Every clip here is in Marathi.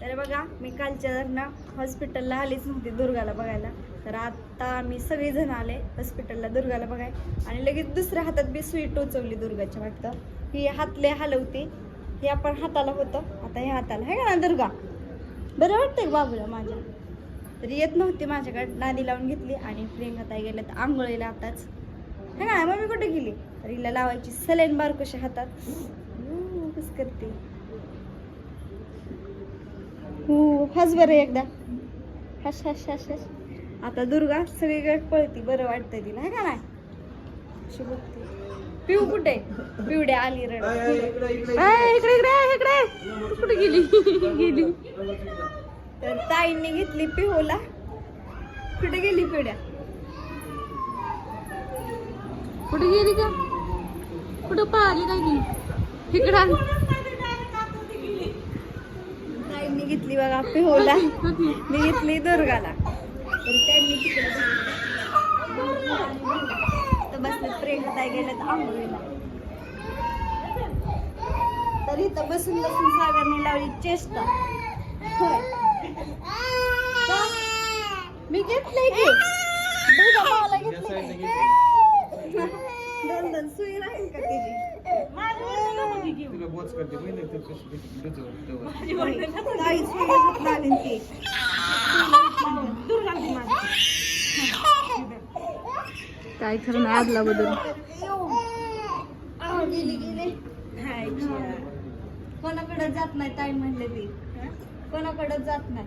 तर बघा मी कालच्या ना हॉस्पिटलला आलीच नव्हती दुर्गाला बघायला. तर आता आम्ही सगळेजण आले हॉस्पिटलला दुर्गाला बघाय. आणि लगेच दुसऱ्या हातात बी सुई टोचवली दुर्गाच्या वाटतं. ही हातले हलवते. हे आपण हाताला होतं. आता ह्या हाताला. आहे का ना दुर्गा? बरं वाटतं का बाबूला माझ्या? तर येत नव्हती माझ्याकडे. नादी लावून घेतली आणि प्रियंका ताई गेल्या तर आंघोळीला आताच. है ना मम्मी कुठे गेली? तर हिला लावायची सलेन बारकोशा हातात. हम्म, कसं करते हो हस बरं एकदा. हस हस हस हस. आता दुर्गा सगळीकडे पळती बरं वाटतंय तिला है का नाही? अशी बघते. पिऊ कुठे? पिवड्या आली रड इकडे इकडे इकडे. कुठे गेली? गेली. तर ताईंनी घेतली पिहूला कुठे गेली पिवड्या? कुठे गेली का कुठं पाहिली काय की इकडं ताईंनी घेतली बघा पिहूला मी घेतली दुर्गाला. तर त्यांनी तिकडे तर आंघोळीला. इथं बसून बसून सागरने लावली चेष्टा. होय. का? मी घेतलंय की. दुर्गा भावाला घेतलंय की? दोन दोन सुई राहील का तिची? तुला बोच करते माहिती आहे का? कशी- कशी- कशी- ताई सुई हात लागेल ती काय खरं नाही आदला बदल. कोणाकडे जात नाही ताई म्हणले ती. कोणाकडे जात नाही.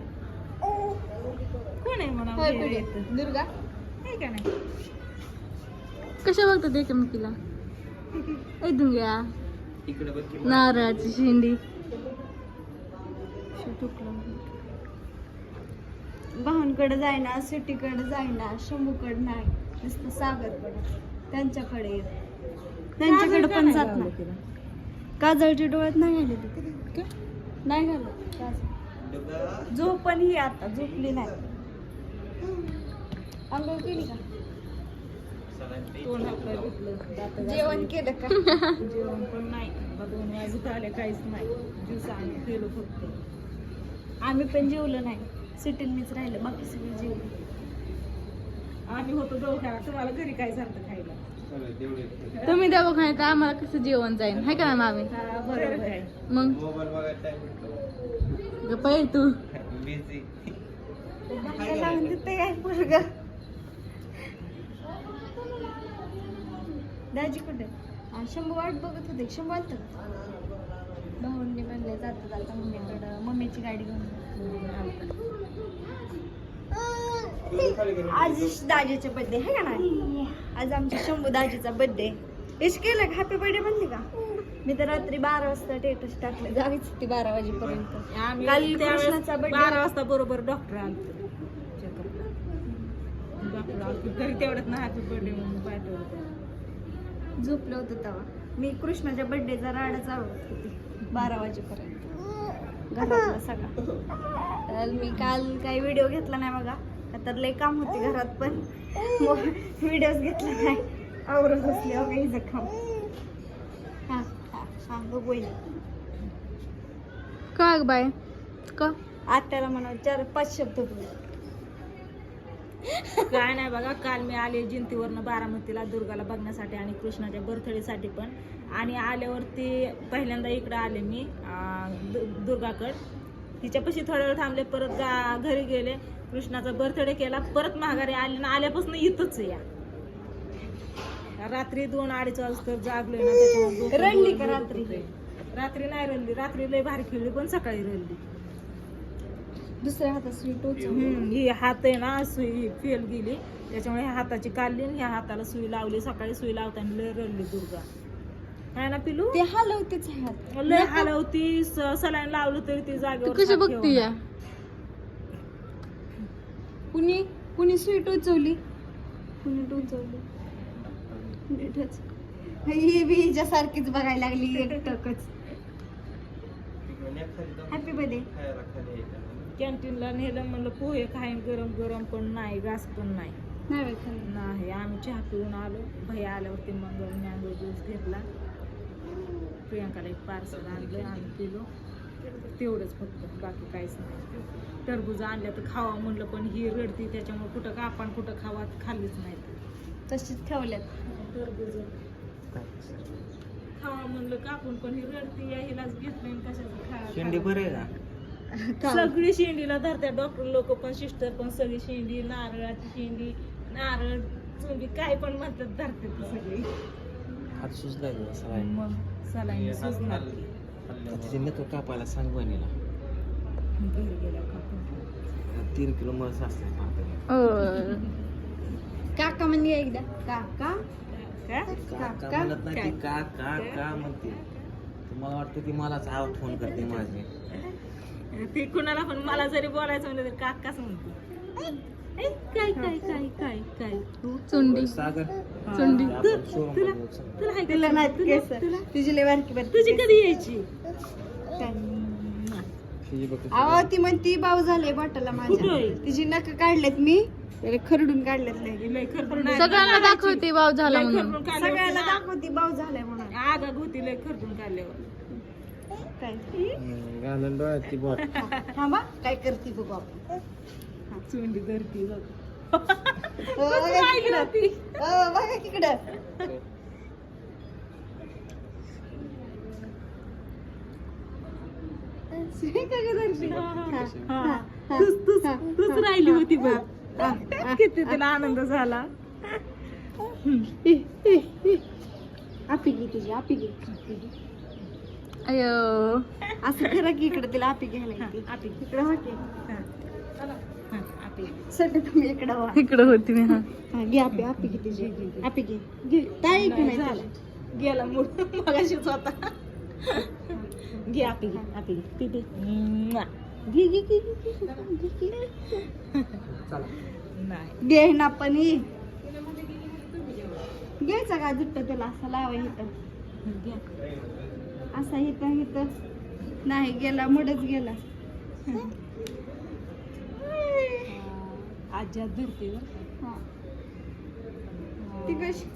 कोण आहे म्हणा. दुर्गा. आहे का नाही? कशा बघतात एकमेकीला? इथून घ्या इकडे नारळाची शेंडी. भावांकडे जायना सिटीकडे जायना शंभूकडे नाही. नुसतं सागरकडे त्यांच्याकडे येत. त्यांच्याकडे पण जात नाही. काजळच्या डोळ्यात नाही घाले नाही घालत. झोप पण ही आता झोपली नाही. अंघोळ केली का? तोंड आपलं घेतलं दातं जेवण केलं का. जेवण पण नाही. दोन वाजत आले काहीच नाही. ज्यूस आम्ही केलो फक्त. आम्ही पण जेवलो नाही. सिटीत मीच राहिलं बाकी सगळे जेवले. आम्ही होतो दवाखान्यात. तुम्हाला घरी काय झालं खायला. तुम्ही दवाखान्यात आम्हाला कसं जेवण जाईल? हाय का ना मामी? हा बरोबर आहे. मग? ये तू. भांडं लावून देते काय पोरग दाजी कुठे शंभू वाट बघत होते. शंभू आलत भाऊंनी म्हणले जाता जाता. मम्मीकडं मम्मीची गाडी घेऊन आज दाजीचा बर्थडे आहे का नाही? आज आमच्या शंभू दाजीचा बर्थडे विश केलं का? हॅपी बर्थडे म्हणते का? मी तर रात्री बारा वाजता टेटस टाकलं. जावीच होती बारा वाजेपर्यंत. काल कृष्णाचा birthday बारा. वाजता बरोबर डॉक्टर घरी तेवढ्यात ना हॅपी बर्थडे म्हणून पाठवलं. झोपलं होतं तेव्हा. मी कृष्णाच्या बर्थडेचा राडा चालवत होती बारा वाजेपर्यंत. घरातला सगळा. तर मी काल काही व्हिडिओ घेतला नाही बघा. तर लय काम होते घरात पण. व्हिडिओज घेतला नाही. आवरत अहो काही जखम हा हा हा बघू का बाय का? आत्याला म्हणा चार पाच शब्द बोल. काय नाही बघा काल मी आले जिंतीवरनं बारामतीला दुर्गाला बघण्यासाठी आणि कृष्णाच्या बर्थडेसाठी पण. आणि आल्यावरती पहिल्यांदा इकडं आले मी दुर्गाकड. तिच्यापाशी थोडा वेळ थांबले परत गा घरी गेले. कृष्णाचा बर्थडे केला परत माघारी आले ना आल्यापासून इथंच या. रात्री दोन अडीच वाजता जागलोय ना त्याच्यामुळे रात्री? रात्री नाही रडली रात्री लय भारी खेळली पण सकाळी रडली. दुसऱ्या हातात स्वीट टोच हम्म, ही हात आहे ना सुई फेल गेली. त्याच्यामुळे ह्या हाताची काढली आणि ह्या हाताला सुई लावली. सकाळी सुई लावताना लय रडली दुर्गा. आहे ना पिलू? ते हलवतेच हात. लय हलवती सलाईन लावलं तरी ती तू जागेवर कशी हात बघती या? ठेवणार. कुणी कुणी स्वीट उचवली? कुणी टोचवली नीटच. ही बी हिच्यासारखीच बघायला लागली एकटकच. हॅपी बर्थडे खायला खाली. कॅन्टीनला नेलं म्हणलं पोहे खाईन गरम गरम पण नाही घास पण नाही. नाही खाल्लं. नाही आम्ही चहा पिऊन आलो. भैया आल्यावरती मग मँगो ज्यूस घेतला. प्रियांकाला एक पार्सल आणलं आम्ही पिलो. तेवढंच फक्त बाकी काहीच नाही. टरबूज आणल्या तर खावा म्हणलं पण ही रडती त्याच्यामुळे कुठं का आपण कुठं खावा खाल्लीच नाही. तशीच ठेवल्यात. टरबूज. खावा म्हणलं का आपण पण ही रडती या हिलाच घेत नाही कशाचं खा शेंडी बरे का? सगळी शेंडीला धरत्या. डॉक्टर लोक पण सिस्टर पण सगळी शेंडी नारळाची शेंडी नारळ चुंडी काय पण म्हणतात धरते ती सगळी. हात सुजलाय तुला सलाईन? मग सलाईन नेतो कापायला सांग बहिणीला. घरी गेल्यावर खातो. तीन किलो मळस असते हो. काका म्हणजे एकदा काका. काय? काका का? म्हणत नाही ती का का का म्हणते. तुम्हाला वाटतं ती मलाच आव फोन करते माझे. ती कुणाला पण मला जरी बोलायचं म्हणलं तर काकाच म्हणते. काय काय काय काय काय? तू चुंडी. तुला हाय? तिला नाही केस तिची लय बारकी बारकी तुझी. कधी यायची? अहो ती म्हणती भाऊ झाले बॉटलला माझ्या? तिची नख काढलेत मी. खरडून काढलेत लय. सगळ्यांना दाखवते भाव झाला म्हणून. तिला दाखवती भाऊ झालाय म्हणून. आगा होती लय खरपून काढल्यावर. काय घालून डोळ्यात ती थांबा काय करते बघू आपण चुंडी धरती बघ हो, बघा पाहिली तिकडं. होती. हो, बघा तिकडं काय गं धरती? हा, हा. हा, हा, तूच तूच हा, तूच हा, राहिली हा, होती बघ हा, हा. किती तुला आनंद झाला इ. आपी तुझी आपी. अयो असं खरं की इकडे तिला आपी घ्यायला. आपी. इकडे हो सध्या तुम्ही इकडे होती मी हा. हा, घे आपी आपी घे आपी घे. घे. ताई की नाही झालं. गेला मूड मगाशीच होता घे आपी घे आपी घे म्वा. घे घे घे घे, घे, ना पण घ्यायचा का जुट्ट तुला? असं लावा इथं. घे. असा इथं इथं नाही गेला मुडच गेला. आज्यात धरते हा. ती कशी?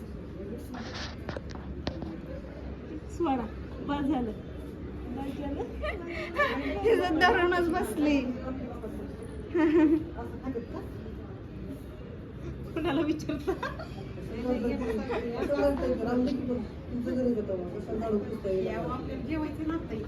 सोडा बस झालं. तिचं धरूनच बसली. कुणाला विचारता? जेवायचं लागतंय